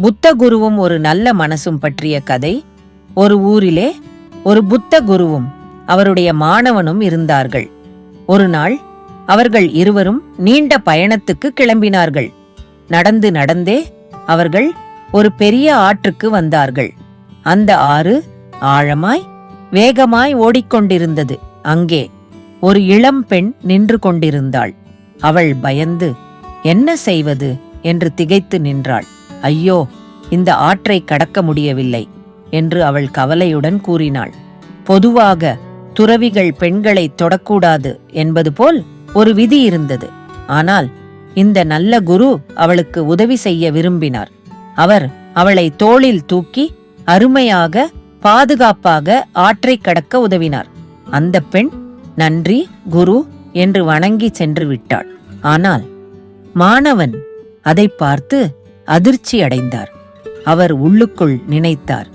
புத்த குருவும் ஒரு நல்ல மனசும் பற்றிய கதை. ஒரு ஊரிலே ஒரு புத்த குருவும் அவருடைய மாணவனும் இருந்தார்கள். ஒரு நாள் அவர்கள் இருவரும் நீண்ட பயணத்துக்கு கிளம்பினார்கள். நடந்து நடந்தே அவர்கள் ஒரு பெரிய ஆற்றுக்கு வந்தார்கள். அந்த ஆறு ஆழமாய் வேகமாய் ஓடிக்கொண்டிருந்தது. அங்கே ஒரு இளம் பெண் நின்று கொண்டிருந்தாள். அவள் பயந்து என்ன செய்வது? என்று திகைத்து நின்றாள். ஐயோ இந்த ஆற்றை கடக்க முடியவில்லை என்று அவள் கவலையுடன் கூறினாள். பொதுவாக துறவிகள் பெண்களை தொடக்கூடாது என்பது போல் ஒரு விதி இருந்தது. ஆனால் இந்த நல்ல குரு அவளுக்கு உதவி செய்ய விரும்பினார். அவர் அவளை தோளில் தூக்கி அருமையாக பாதுகாப்பாக ஆற்றை கடக்க உதவினார். அந்த பெண் நன்றி குரு என்று வணங்கி சென்று விட்டாள் ஆனால் மாணவன் அதை பார்த்து அதிர்ச்சி அடைந்தார். அவர் உள்ளுக்குள் நினைத்தார்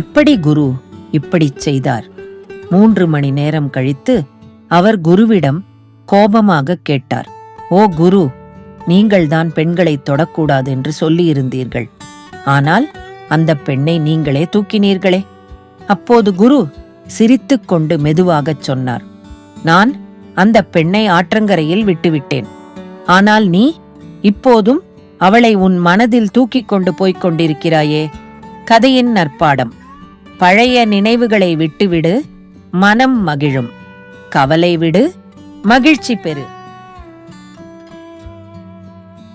எப்படி குரு இப்படிச் செய்தார்? மூன்று மணி நேரம் கழித்து அவர் குருவிடம் கோபமாக கேட்டார் ஓ குரு நீங்கள்தான் பெண்களை தொடக்கூடாது என்று சொல்லியிருந்தீர்கள். ஆனால் அந்த பெண்ணை நீங்களே தூக்கினீர்களே. அப்போது குரு சிரித்துக்கொண்டு மெதுவாகச் சொன்னார் நான் அந்த பெண்ணை ஆற்றங்கரையில் விட்டுவிட்டேன். ஆனால் நீ இப்போதும் அவளை உன் மனதில் தூக்கிக் கொண்டு போய்க் கொண்டிருக்கிறாயே. கதையின் நற்பாடம். பழைய நினைவுகளை விட்டுவிடு மனம் மகிழும். கவலை விடு மகிழ்ச்சி பெறு.